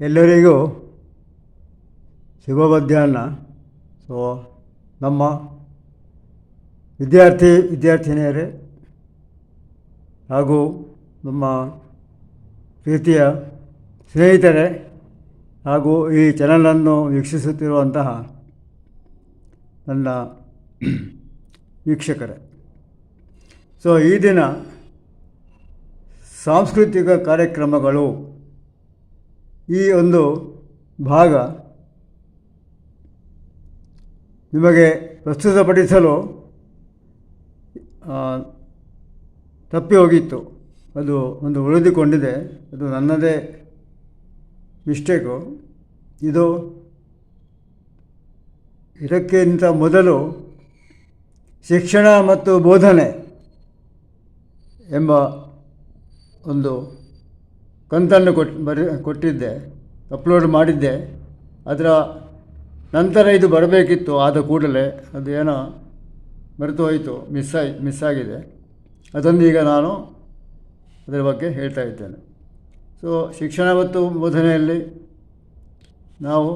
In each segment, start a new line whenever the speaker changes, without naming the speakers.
ಎಲ್ಲರಿಗೂ ಶುಭ ಮಧ್ಯಾಹ್ನ. ಸೊ ನಮ್ಮ ವಿದ್ಯಾರ್ಥಿ, ವಿದ್ಯಾರ್ಥಿನಿಯರೇ ಹಾಗೂ ನಮ್ಮ ಪ್ರೀತಿಯ ಸ್ನೇಹಿತರೇ ಹಾಗೂ ಈ ಚಾನಲನ್ನು ವೀಕ್ಷಿಸುತ್ತಿರುವಂತಹ ನನ್ನ ವೀಕ್ಷಕರೇ. ಸೊ ಈ ದಿನ ಸಾಂಸ್ಕೃತಿಕ ಕಾರ್ಯಕ್ರಮಗಳು ಈ ಒಂದು ಭಾಗ ನಿಮಗೆ ಪ್ರಸ್ತುತಪಡಿಸಲು ತಪ್ಪಿ ಹೋಗಿತ್ತು. ಅದು ಒಂದು ಉಳಿದುಕೊಂಡಿದೆ. ಅದು ನನ್ನದೇ ಮಿಸ್ಟೇಕು. ಇದು ಇದಕ್ಕಿಂತ ಮೊದಲು ಶಿಕ್ಷಣ ಮತ್ತು ಬೋಧನೆ ಎಂಬ ಒಂದು ಕಂತನ್ನು ಕೊಟ್ಟು ಬರೆ, ಕೊಟ್ಟಿದ್ದೆ, ಅಪ್ಲೋಡ್ ಮಾಡಿದ್ದೆ. ಅದರ ನಂತರ ಇದು ಬರಬೇಕಿತ್ತು, ಆದ ಕೂಡಲೇ ಅದು ಏನೋ ಮರೆತು ಹೋಯಿತು ಮಿಸ್ ಆಗಿ ಮಿಸ್ ಆಗಿದೆ. ಅದನ್ನು ಈಗ ನಾನು ಅದರ ಬಗ್ಗೆ ಹೇಳ್ತಾ ಇದ್ದೇನೆ. ಸೊ ಶಿಕ್ಷಣ ಮತ್ತು ಬೋಧನೆಯಲ್ಲಿ ನಾವು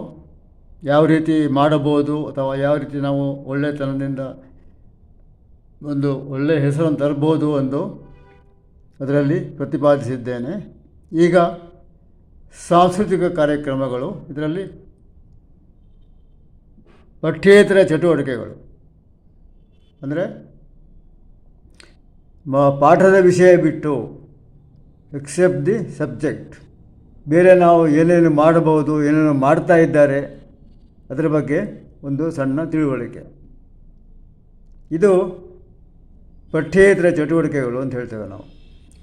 ಯಾವ ರೀತಿ ಮಾಡಬಹುದು, ಅಥವಾ ಯಾವ ರೀತಿ ನಾವು ಒಳ್ಳೆತನದಿಂದ ಒಂದು ಒಳ್ಳೆಯ ಹೆಸರನ್ನು ತರಬಹುದು ಎಂದು ಅದರಲ್ಲಿ ಪ್ರತಿಪಾದಿಸಿದ್ದೇನೆ. ಈಗ ಸಾಂಸ್ಕೃತಿಕ ಕಾರ್ಯಕ್ರಮಗಳು, ಇದರಲ್ಲಿ ಪಠ್ಯೇತರ ಚಟುವಟಿಕೆಗಳು. ಅಂದರೆ ಮ, ಪಾಠದ ವಿಷಯ ಬಿಟ್ಟು ಎಕ್ಸೆಪ್ಟ್ ದಿ ಸಬ್ಜೆಕ್ಟ್. ಬೇರೆ ನಾವು ಏನೇನು ಮಾಡಬಹುದು, ಏನೇನು ಮಾಡ್ತಾ ಇದ್ದಾರೆ, ಅದರ ಬಗ್ಗೆ ಒಂದು ಸಣ್ಣ ತಿಳುವಳಿಕೆ. ಇದು ಪಠ್ಯೇತರ ಚಟುವಟಿಕೆಗಳು ಅಂತ ಹೇಳ್ತೇವೆ ನಾವು.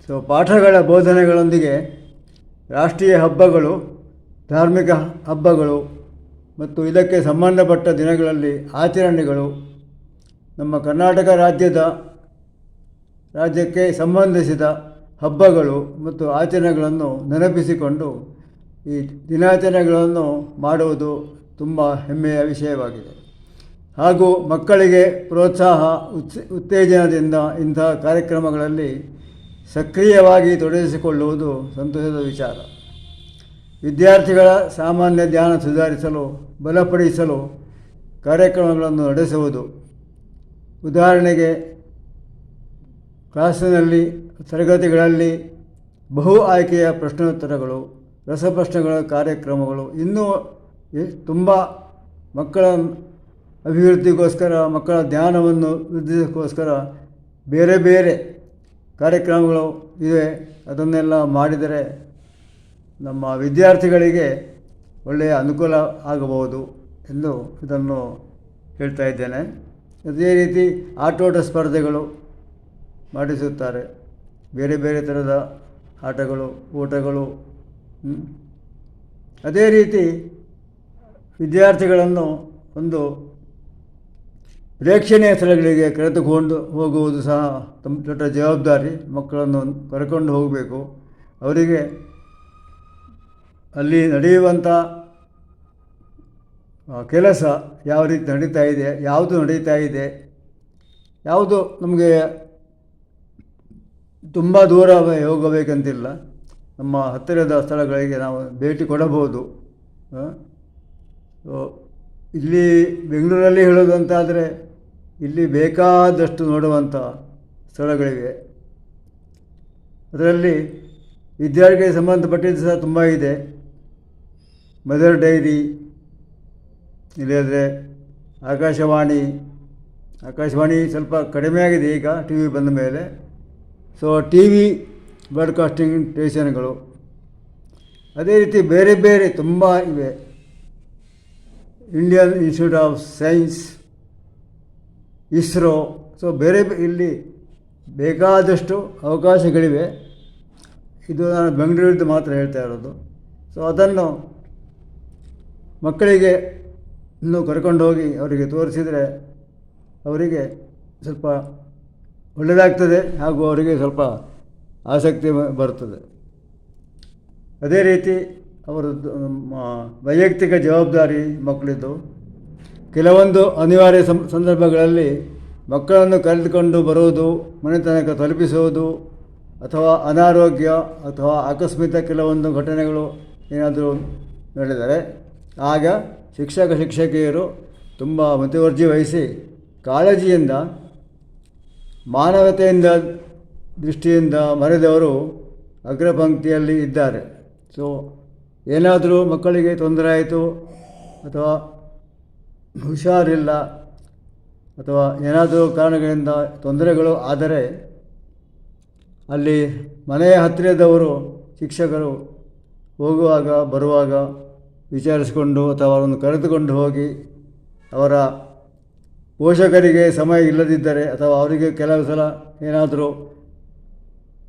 ಸೊ ಪಾಠಗಳ ಬೋಧನೆಗಳೊಂದಿಗೆ ರಾಷ್ಟ್ರೀಯ ಹಬ್ಬಗಳು, ಧಾರ್ಮಿಕ ಹಬ್ಬಗಳು ಮತ್ತು ಇದಕ್ಕೆ ಸಂಬಂಧಪಟ್ಟ ದಿನಗಳಲ್ಲಿ ಆಚರಣೆಗಳು ನಮ್ಮ ಕರ್ನಾಟಕ ರಾಜ್ಯದ ರಾಜ್ಯಕ್ಕೆ ಸಂಬಂಧಿಸಿದ ಹಬ್ಬಗಳು ಮತ್ತು ಆಚರಣೆಗಳನ್ನು ನೆನಪಿಸಿಕೊಂಡು ಈ ದಿನಾಚರಣೆಗಳನ್ನು ಮಾಡುವುದು ತುಂಬ ಹೆಮ್ಮೆಯ ವಿಷಯವಾಗಿದೆ. ಹಾಗೂ ಮಕ್ಕಳಿಗೆ ಪ್ರೋತ್ಸಾಹ, ಉತ್ಸ, ಉತ್ತೇಜನದಿಂದ ಇಂತಹ ಕಾರ್ಯಕ್ರಮಗಳಲ್ಲಿ ಸಕ್ರಿಯವಾಗಿ ತೊಡಗಿಸಿಕೊಳ್ಳುವುದು ಸಂತೋಷದ ವಿಚಾರ. ವಿದ್ಯಾರ್ಥಿಗಳ ಸಾಮಾನ್ಯ ಧ್ಯಾನ ಸುಧಾರಿಸಲು, ಬಲಪಡಿಸಲು ಕಾರ್ಯಕ್ರಮಗಳನ್ನು ನಡೆಸುವುದು. ಉದಾಹರಣೆಗೆ, ಕ್ಲಾಸಿನಲ್ಲಿ, ತರಗತಿಗಳಲ್ಲಿ ಬಹು ಆಯ್ಕೆಯ ಪ್ರಶ್ನೋತ್ತರಗಳು, ರಸಪ್ರಶ್ನೆಗಳ ಕಾರ್ಯಕ್ರಮಗಳು. ಇನ್ನೂ ತುಂಬ ಮಕ್ಕಳ ಅಭಿವೃದ್ಧಿಗೋಸ್ಕರ, ಮಕ್ಕಳ ಧ್ಯಾನವನ್ನು ವೃದ್ಧಿಗೋಸ್ಕರ ಬೇರೆ ಬೇರೆ ಕಾರ್ಯಕ್ರಮಗಳು ಇವೆ. ಅದನ್ನೆಲ್ಲ ಮಾಡಿದರೆ ನಮ್ಮ ವಿದ್ಯಾರ್ಥಿಗಳಿಗೆ ಒಳ್ಳೆಯ ಅನುಕೂಲ ಆಗಬಹುದು ಎಂದು ಇದನ್ನು ಹೇಳ್ತಾ ಇದ್ದೇನೆ. ಅದೇ ರೀತಿ ಆಟೋಟ ಸ್ಪರ್ಧೆಗಳು ಮಾಡಿಸುತ್ತಾರೆ. ಬೇರೆ ಬೇರೆ ಥರದ ಆಟಗಳು, ಓಟಗಳು ಅದೇ ರೀತಿ ವಿದ್ಯಾರ್ಥಿಗಳನ್ನು ಒಂದು ಪ್ರೇಕ್ಷಣೀಯ ಸ್ಥಳಗಳಿಗೆ ಕರೆದುಕೊಂಡು ಹೋಗುವುದು ಸಹ ತಮ್ಮ ದೊಡ್ಡ ಜವಾಬ್ದಾರಿ. ಮಕ್ಕಳನ್ನು ಕರ್ಕೊಂಡು ಹೋಗಬೇಕು. ಅವರಿಗೆ ಅಲ್ಲಿ ನಡೆಯುವಂಥ ಕೆಲಸ ಯಾವ ರೀತಿ ನಡೀತಾ ಇದೆ, ಯಾವುದು ನಡೀತಾ ಇದೆ, ಯಾವುದು ನಮಗೆ ತುಂಬ ದೂರ ಹೋಗಬೇಕಂತಿಲ್ಲ. ನಮ್ಮ ಹತ್ತಿರದ ಸ್ಥಳಗಳಿಗೆ ನಾವು ಭೇಟಿ ಕೊಡಬಹುದು. ಇಲ್ಲಿ ಬೆಂಗಳೂರಲ್ಲಿ ಹೇಳೋದಂತಾದರೆ ಇಲ್ಲಿ ಬೇಕಾದಷ್ಟು ನೋಡುವಂಥ ಸ್ಥಳಗಳಿವೆ. ಅದರಲ್ಲಿ ವಿದ್ಯಾರ್ಥಿಗಳಿಗೆ ಸಂಬಂಧಪಟ್ಟಿದ್ದು ಸಹ ತುಂಬ ಇದೆ. ಮದರ್ ಡೈರಿ ಇಲ್ಲದ್ರೆ ಆಕಾಶವಾಣಿ ಆಕಾಶವಾಣಿ ಸ್ವಲ್ಪ ಕಡಿಮೆ ಆಗಿದೆ ಈಗ ಟಿ ವಿ ಬಂದ ಮೇಲೆ. ಸೊ ಟಿ ವಿ ಬ್ರಾಡ್ಕಾಸ್ಟಿಂಗ್ ಸ್ಟೇಷನ್ಗಳು ಅದೇ ರೀತಿ ಬೇರೆ ಬೇರೆ ತುಂಬ ಇವೆ. Indian Institute of Science ISRO. So ಬೇರೆ ಇಲ್ಲಿ ಬೇಕಾದಷ್ಟು ಅವಕಾಶಗಳಿವೆ. ಇದು ನಾನು ಬೆಂಗಳೂರಿದ್ದು ಮಾತ್ರ ಹೇಳ್ತಾ ಇರೋದು. ಸೊ ಅದನ್ನು ಮಕ್ಕಳಿಗೆ ಇನ್ನೂ ಕರ್ಕೊಂಡು ಹೋಗಿ ಅವರಿಗೆ ತೋರಿಸಿದರೆ ಅವರಿಗೆ ಸ್ವಲ್ಪ ಒಳ್ಳೆಯದಾಗ್ತದೆ ಹಾಗೂ ಅವರಿಗೆ ಸ್ವಲ್ಪ ಆಸಕ್ತಿ ಬರ್ತದೆ ಅದೇ ರೀತಿ ಅವರದ್ದು ವೈಯಕ್ತಿಕ ಜವಾಬ್ದಾರಿ ಮಕ್ಕಳಿದ್ದು. ಕೆಲವೊಂದು ಅನಿವಾರ್ಯ ಸಂದರ್ಭಗಳಲ್ಲಿ ಮಕ್ಕಳನ್ನು ಕರೆದುಕೊಂಡು ಬರುವುದು ಮನೆ ತನಕ ತಲುಪಿಸುವುದು, ಅಥವಾ ಅನಾರೋಗ್ಯ ಅಥವಾ ಆಕಸ್ಮಿಕ ಕೆಲವೊಂದು ಘಟನೆಗಳು ಏನಾದರೂ ನಡೆದರೆ, ಆಗ ಶಿಕ್ಷಕ, ಶಿಕ್ಷಕಿಯರು ತುಂಬ ಮತವರ್ಜಿ ವಹಿಸಿ ಕಾಳಜಿಯಿಂದ, ಮಾನವತೆಯಿಂದ ದೃಷ್ಟಿಯಿಂದ ಮರೆದವರು ಅಗ್ರಪಂಕ್ತಿಯಲ್ಲಿ ಇದ್ದಾರೆ. ಸೊ ಏನಾದರೂ ಮಕ್ಕಳಿಗೆ ತೊಂದರೆ ಆಯಿತು ಅಥವಾ ಹುಷಾರಿಲ್ಲ ಅಥವಾ ಏನಾದರೂ ಕಾರಣಗಳಿಂದ ತೊಂದರೆಗಳು ಆದರೆ ಅಲ್ಲಿ ಮನೆಯ ಹತ್ತಿರದವರು ಶಿಕ್ಷಕರು ಹೋಗುವಾಗ, ಬರುವಾಗ ವಿಚಾರಿಸಿಕೊಂಡು ಅಥವಾ ಅವರನ್ನು ಕರೆದುಕೊಂಡು ಹೋಗಿ ಅವರ ಪೋಷಕರಿಗೆ ಸಮಯ ಇಲ್ಲದಿದ್ದರೆ ಅಥವಾ ಅವರಿಗೆ ಕೆಲವು ಸಲ ಏನಾದರೂ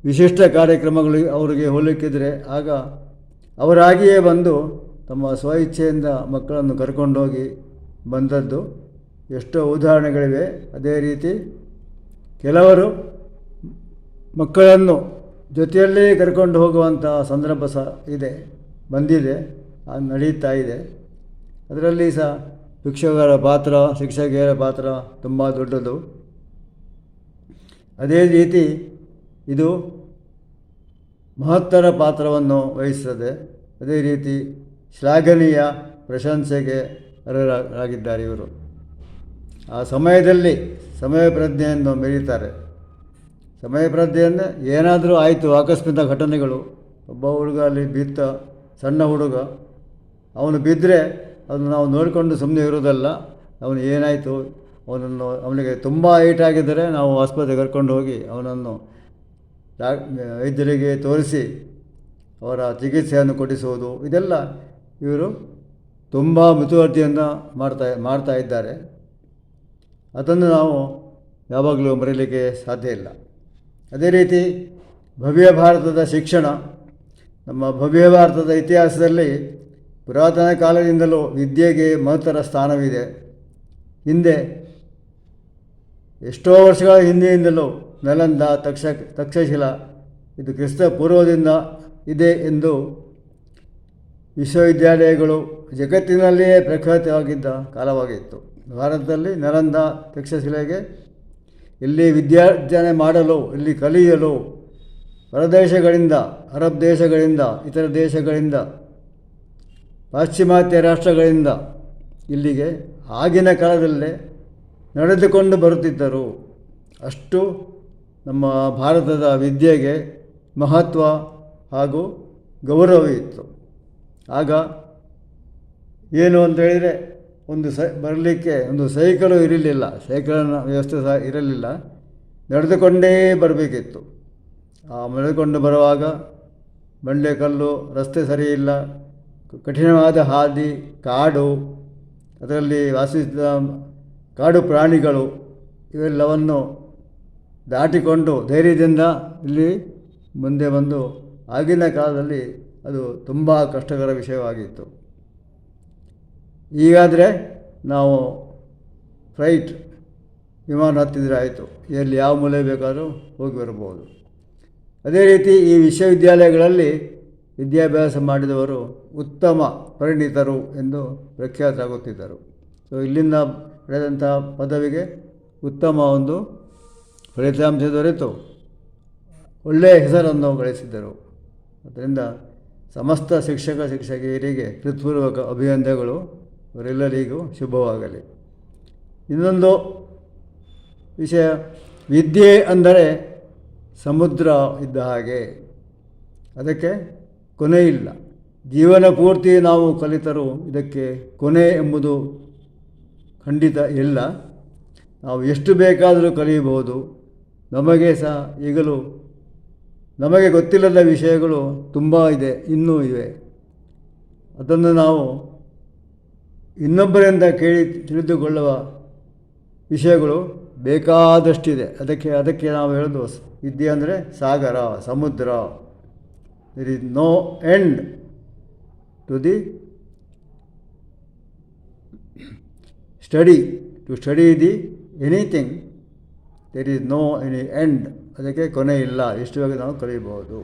ವಿಶಿಷ್ಟ ಕಾರ್ಯಕ್ರಮಗಳು ಅವರಿಗೆ ಹೋಲಿಕ್ಕಿದ್ರೆ ಆಗ ಅವರಾಗಿಯೇ ಬಂದು ತಮ್ಮ ಸ್ವಇಚ್ಛೆಯಿಂದ ಮಕ್ಕಳನ್ನು ಕರ್ಕೊಂಡೋಗಿ ಬಂದದ್ದು. ಎಷ್ಟೋ ಉದಾಹರಣೆಗಳಿವೆ. ಅದೇ ರೀತಿ ಕೆಲವರು ಮಕ್ಕಳನ್ನು ಜೊತೆಯಲ್ಲೇ ಕರ್ಕೊಂಡು ಹೋಗುವಂಥ ಸಂದರ್ಭ ಸಹ ಇದೆ, ಬಂದಿದೆ ಅದು ನಡೀತಾ ಇದೆ. ಅದರಲ್ಲಿ ಸಹ ಶಿಕ್ಷಕರ ಪಾತ್ರ, ಶಿಕ್ಷಕಿಯರ ಪಾತ್ರ ತುಂಬ ದೊಡ್ಡದು. ಅದೇ ರೀತಿ ಇದು ಮಹತ್ತರ ಪಾತ್ರವನ್ನು ವಹಿಸುತ್ತದೆ. ಅದೇ ರೀತಿ ಶ್ಲಾಘನೀಯ ಪ್ರಶಂಸೆಗೆ ಅರ್ಹರಾಗಿದ್ದಾರೆ ಇವರು. ಆ ಸಮಯದಲ್ಲಿ ಸಮಯ ಪ್ರಜ್ಞೆಯನ್ನು ಮೆರೀತಾರೆ. ಸಮಯ ಪ್ರಜ್ಞೆಯನ್ನು ಏನಾದರೂ ಆಯಿತು, ಆಕಸ್ಮಿಕ ಘಟನೆಗಳು, ಒಬ್ಬ ಹುಡುಗ ಅಲ್ಲಿ ಬಿತ್ತ ಸಣ್ಣ ಹುಡುಗ, ಅವನು ಬಿದ್ದರೆ ಅದನ್ನು ನಾವು ನೋಡಿಕೊಂಡು ಸುಮ್ಮನೆ ಇರೋದಲ್ಲ ಅವನು ಏನಾಯಿತು, ಅವನನ್ನು ಅವನಿಗೆ ತುಂಬ ಏಟಾಗಿದ್ದರೆ ನಾವು ಆಸ್ಪತ್ರೆಗೆ ಕರ್ಕೊಂಡು ಹೋಗಿ ಅವನನ್ನು ಡಾಕ್, ವೈದ್ಯರಿಗೆ ತೋರಿಸಿ ಅವರ ಚಿಕಿತ್ಸೆಯನ್ನು ಕೊಡಿಸುವುದು, ಇದೆಲ್ಲ ಇವರು ತುಂಬ ಮುತುವರ್ಜಿಯನ್ನು ಮಾಡ್ತಾ ಮಾಡ್ತಾ ಇದ್ದಾರೆ. ಅದನ್ನು ನಾವು ಯಾವಾಗಲೂ ಮರೀಲಿಕ್ಕೆ ಸಾಧ್ಯ ಇಲ್ಲ. ಅದೇ ರೀತಿ ಭವ್ಯ ಭಾರತದ ಶಿಕ್ಷಣ, ನಮ್ಮ ಭವ್ಯ ಭಾರತದ ಇತಿಹಾಸದಲ್ಲಿ ಪುರಾತನ ಕಾಲದಿಂದಲೂ ವಿದ್ಯೆಗೆ ಮಹತ್ತರ ಸ್ಥಾನವಿದೆ. ಹಿಂದೆ ಎಷ್ಟೋ ವರ್ಷಗಳ ಹಿಂದೆಯಿಂದಲೂ ನಲಂದ, ತಕ್ಷ, ತಕ್ಷಶಿಲ, ಇದು ಕ್ರಿಸ್ತ ಪೂರ್ವದಿಂದ ಇದೆ ಎಂದು ವಿಶ್ವವಿದ್ಯಾಲಯಗಳು ಜಗತ್ತಿನಲ್ಲಿಯೇ ಪ್ರಖ್ಯಾತವಾಗಿದ್ದ ಕಾಲವಾಗಿತ್ತು. ಭಾರತದಲ್ಲಿ ನರಂದ ತಕ್ಷಶಿಲೆಗೆ ಇಲ್ಲಿ ವಿದ್ಯಾರ್ಜನೆ ಮಾಡಲು, ಇಲ್ಲಿ ಕಲಿಯಲು, ಹೊರದೇಶಗಳಿಂದ, ಅರಬ್ ದೇಶಗಳಿಂದ, ಇತರ ದೇಶಗಳಿಂದ, ಪಾಶ್ಚಿಮಾತ್ಯ ರಾಷ್ಟ್ರಗಳಿಂದ ಇಲ್ಲಿಗೆ ಆಗಿನ ಕಾಲದಲ್ಲೇ ನಡೆದುಕೊಂಡು ಬರುತ್ತಿದ್ದರು. ಅಷ್ಟು ನಮ್ಮ ಭಾರತದ ವಿದ್ಯೆಗೆ ಮಹತ್ವ ಹಾಗೂ ಗೌರವ ಇತ್ತು. ಆಗ ಏನು ಅಂತ ಹೇಳಿದರೆ ಒಂದು ಸ, ಬರಲಿಕ್ಕೆ ಒಂದು ಸೈಕಲು ಇರಲಿಲ್ಲ ಸೈಕಲಿನ ವ್ಯವಸ್ಥೆ ಸಹ ಇರಲಿಲ್ಲ. ನಡೆದುಕೊಂಡೇ ಬರಬೇಕಿತ್ತು. ಆ ನಡೆದುಕೊಂಡು ಬರುವಾಗ ಬಂಡೆಕಲ್ಲು ರಸ್ತೆ ಸರಿಯಿಲ್ಲ, ಕಠಿಣವಾದ ಹಾದಿ, ಕಾಡು, ಅದರಲ್ಲಿ ವಾಸಿಸಿದ ಕಾಡು ಪ್ರಾಣಿಗಳು ಇವೆಲ್ಲವನ್ನು ದಾಟಿಕೊಂಡು ಧೈರ್ಯದಿಂದ ಇಲ್ಲಿ ಮುಂದೆ ಬಂದು ಆಗಿನ ಕಾಲದಲ್ಲಿ ಅದು ತುಂಬ ಕಷ್ಟಕರ ವಿಷಯವಾಗಿತ್ತು. ಈಗಾದರೆ ನಾವು ಫ್ಲೈಟ್ ವಿಮಾನ ಹತ್ತಿದ್ರೆ ಆಯಿತು. ಎಲ್ಲಿ ಯಾವ ಮೂಲೆ ಬೇಕಾದರೂ ಹೋಗಿ ಬರಬಹುದು. ಅದೇ ರೀತಿ ಈ ವಿಶ್ವವಿದ್ಯಾಲಯಗಳಲ್ಲಿ ವಿದ್ಯಾಭ್ಯಾಸ ಮಾಡಿದವರು ಉತ್ತಮ ಪರಿಣಿತರು ಎಂದು ಪ್ರಖ್ಯಾತರಾಗುತ್ತಿದ್ದರು ಸೊ ಇಲ್ಲಿಂದ ಪಡೆದಂಥ ಪದವಿಗೆ ಉತ್ತಮ ಒಂದು ಫಲಿತಾಂಶ ದೊರೆತು. ಒಳ್ಳೆಯ ಹೆಸರನ್ನು ಗಳಿಸಿದ್ದರು. ಅದರಿಂದ ಸಮಸ್ತ ಶಿಕ್ಷಕ ಶಿಕ್ಷಕಿಯರಿಗೆ ಹೃತ್ಪೂರ್ವಕ ಅಭಿನಂದನೆಗಳು. ಅವರೆಲ್ಲರಿಗೂ ಶುಭವಾಗಲಿ. ಇನ್ನೊಂದು ವಿಷಯ, ವಿದ್ಯೆ ಅಂದರೆ ಸಮುದ್ರ ಇದ್ದ ಹಾಗೆ. ಅದಕ್ಕೆ ಕೊನೆ ಇಲ್ಲ. ಜೀವನ ಪೂರ್ತಿ ನಾವು ಕಲಿತರೂ ಇದಕ್ಕೆ ಕೊನೆ ಎಂಬುದು ಖಂಡಿತ ಇಲ್ಲ. ನಾವು ಎಷ್ಟು ಬೇಕಾದರೂ ಕಲಿಯಬಹುದು. ನಮಗೆ ಸಹ ಈಗಲೂ ನಮಗೆ ಗೊತ್ತಿಲ್ಲದ ವಿಷಯಗಳು ತುಂಬ ಇದೆ, ಇನ್ನೂ ಇವೆ. ಅದನ್ನು ನಾವು ಇನ್ನೊಬ್ಬರಿಂದ ಕೇಳಿ ತಿಳಿದುಕೊಳ್ಳುವ ವಿಷಯಗಳು ಬೇಕಾದಷ್ಟಿದೆ. ಅದಕ್ಕೆ ಅದಕ್ಕೆ ನಾವು ಹೇಳೋದು ವಿದ್ಯೆ ಅಂದರೆ ಸಾಗರ, ಸಮುದ್ರ. There is no end to the study to study the anything there is no any end ಅದಕ್ಕೆ ಕೊನೆ ಇಲ್ಲ. ಎಷ್ಟು ಬೇಗ ನಾವು ಕಲಿಯಬಹುದು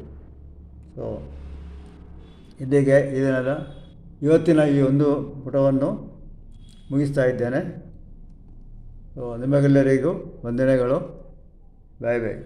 ಸೊ ಇಲ್ಲಿಗೆ ಇದನ್ನೆಲ್ಲ ಇವತ್ತಿನ ಈ ಒಂದು ಪುಟವನ್ನು ಮುಗಿಸ್ತಾ ಇದ್ದೇನೆ. ಸೊ ನಿಮಗೆಲ್ಲರಿಗೂ ವಂದನೆಗಳು. ಬಾಯ್ ಬಾಯ್